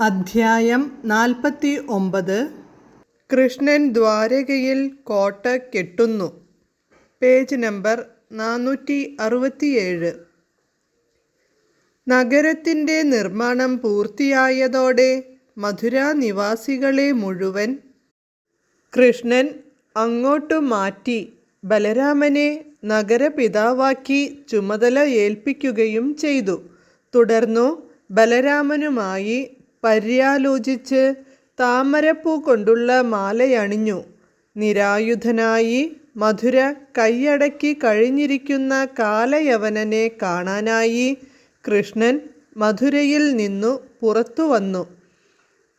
അധ്യായം നാൽപ്പത്തി ഒമ്പത്. കൃഷ്ണൻ ദ്വാരകയിൽ കോട്ട കെട്ടുന്നു. പേജ് നമ്പർ നാനൂറ്റി അറുപത്തിയേഴ്. നഗരത്തിന്റെ നിർമ്മാണം പൂർത്തിയായതോടെ മധുര നിവാസികളെ മുഴുവൻ കൃഷ്ണൻ അങ്ങോട്ടു മാറ്റി ബലരാമനെ നഗരപിതാവാക്കി ചുമതല ഏൽപ്പിക്കുകയും ചെയ്തു. തുടർന്നു ബലരാമനുമായി പര്യാലോചിച്ച് താമരപ്പൂ കൊണ്ടുള്ള മാലയണിഞ്ഞു. നിരായുധനായി മധുര കൈയടക്കി കഴിഞ്ഞിരിക്കുന്ന കാലയവനനെ കാണാനായി കൃഷ്ണൻ മധുരയിൽ നിന്നു പുറത്തു വന്നു.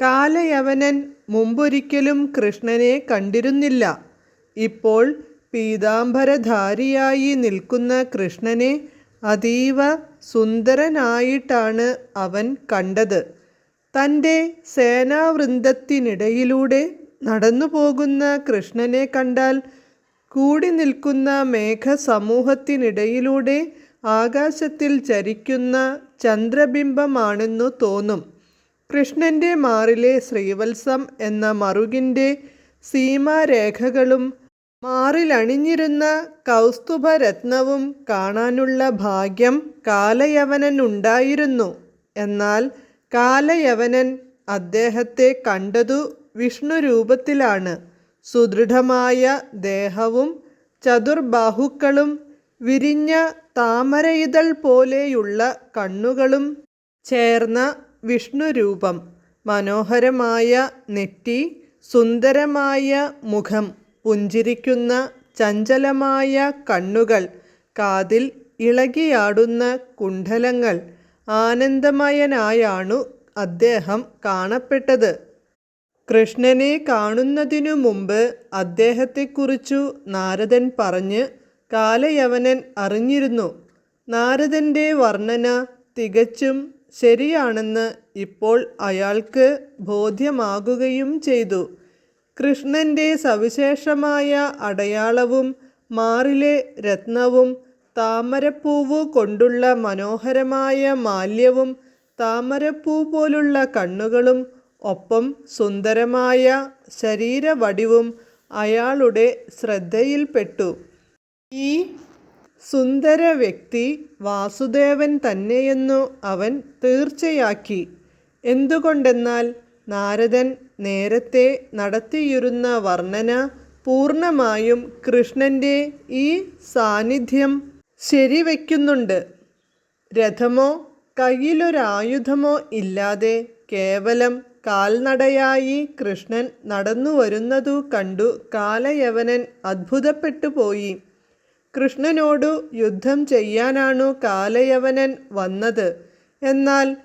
കാലയവനൻ മുമ്പൊരിക്കലും കൃഷ്ണനെ കണ്ടിരുന്നില്ല. ഇപ്പോൾ പീതാംബരധാരിയായി നിൽക്കുന്ന കൃഷ്ണനെ അതീവ സുന്ദരനായിട്ടാണ് അവൻ കണ്ടത്. തന്റെ സേനാവൃന്ദത്തിനിടയിലൂടെ നടന്നുപോകുന്ന കൃഷ്ണനെ കണ്ടാൽ കൂടി നിൽക്കുന്ന മേഘസമൂഹത്തിനിടയിലൂടെ ആകാശത്തിൽ ചരിക്കുന്ന ചന്ദ്രബിംബമാണെന്നു തോന്നും. കൃഷ്ണന്റെ മാറിലെ ശ്രീവത്സം എന്ന മറുകിന്റെ സീമാരേഖകളും മാറിലണിഞ്ഞിരുന്ന കൗസ്തുഭരത്നവും കാണാനുള്ള ഭാഗ്യം കാലയവനുണ്ടായിരുന്നു എന്നാൽ കാലയവനൻ അദ്ദേഹത്തെ കണ്ടതു വിഷ്ണു രൂപത്തിലാണ് സുദൃഢമായ ദേഹവും ചതുർബാഹുക്കളും വിരിഞ്ഞ താമരയിതൾ പോലെയുള്ള കണ്ണുകളും ചേർന്ന വിഷ്ണുരൂപം. മനോഹരമായ നെറ്റി സുന്ദരമായ മുഖം പുഞ്ചിരിക്കുന്ന ചഞ്ചലമായ കണ്ണുകൾ കാതിൽ ഇളകിയാടുന്ന കുണ്ഡലങ്ങൾ ആനന്ദമയനായാണു അദ്ദേഹം കാണപ്പെട്ടത്. കൃഷ്ണനെ കാണുന്നതിനു മുമ്പ് അദ്ദേഹത്തെക്കുറിച്ചു നാരദൻ പറഞ്ഞ് കാലയവനൻ അറിഞ്ഞിരുന്നു. നാരദന്റെ വർണന തികച്ചും ശരിയാണെന്ന് ഇപ്പോൾ അയാൾക്ക് ബോധ്യമാകുകയും ചെയ്തു. കൃഷ്ണന്റെ സവിശേഷമായ അടയാളവും മാറിലെ രത്നവും താമരപ്പൂവ് കൊണ്ടുള്ള മനോഹരമായ മാല്യവും താമരപ്പൂ പോലുള്ള കണ്ണുകളും ഒപ്പം സുന്ദരമായ ശരീരവടിവും അയാളുടെ ശ്രദ്ധയിൽപ്പെട്ടു. ഈ സുന്ദര വ്യക്തി വാസുദേവൻ തന്നെയെന്നു അവൻ തീർച്ചയാക്കി. എന്തുകൊണ്ടെന്നാൽ നാരദൻ നേരത്തെ നടത്തിയിരുന്ന വർണന പൂർണമായും കൃഷ്ണന്റെ ഈ സാന്നിധ്യം ശരിവയ്ക്കുന്നുണ്ട് രഥമോ കയ്യിലൊരായുധമോ ഇല്ലാതെ കേവലം കാൽനടയായി കൃഷ്ണൻ നടന്നു വരുന്നതു കണ്ടു കാലയവനൻ അത്ഭുതപ്പെട്ടു പോയി കൃഷ്ണനോടു യുദ്ധം ചെയ്യാനാണു കാലയവനൻ വന്നത്. എന്നാൽ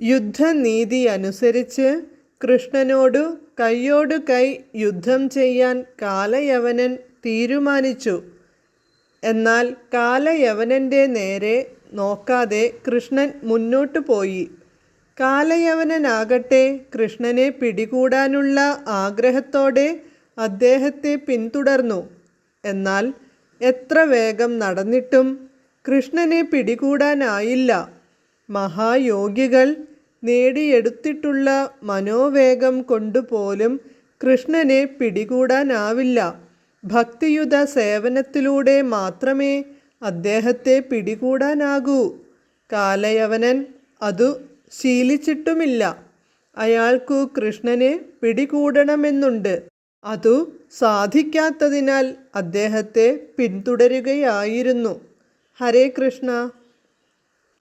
യുദ്ധനീതി അനുസരിച്ച് കൃഷ്ണനോടു കൈയോടു കൈ യുദ്ധം ചെയ്യാൻ കാലയവനൻ തീരുമാനിച്ചു. എന്നാൽ കാലയവനന്റെ നേരെ നോക്കാതെ കൃഷ്ണൻ മുന്നോട്ടു പോയി. കാലയവനനാകട്ടെ കൃഷ്ണനെ പിടികൂടാനുള്ള ആഗ്രഹത്തോടെ അദ്ദേഹത്തെ പിന്തുടർന്നു. എന്നാൽ എത്ര വേഗം നടന്നിട്ടും കൃഷ്ണനെ പിടികൂടാനായില്ല. മഹായോഗികൾ നേടിയെടുത്തിട്ടുള്ള മനോവേഗം കൊണ്ടുപോലും കൃഷ്ണനെ പിടികൂടാനാവില്ല. ഭക്തിയുത സേവനത്തിലൂടെ മാത്രമേ അദ്ദേഹത്തെ പിടികൂടാനാകൂ. കാലയവനൻ അതു ശീലിച്ചിട്ടുമില്ല. അയാൾക്കു കൃഷ്ണനെ പിടികൂടണമെന്നുണ്ട്. അതു സാധിക്കാത്തതിനാൽ അദ്ദേഹത്തെ പിന്തുടരുകയായിരുന്നു. ഹരേ കൃഷ്ണ.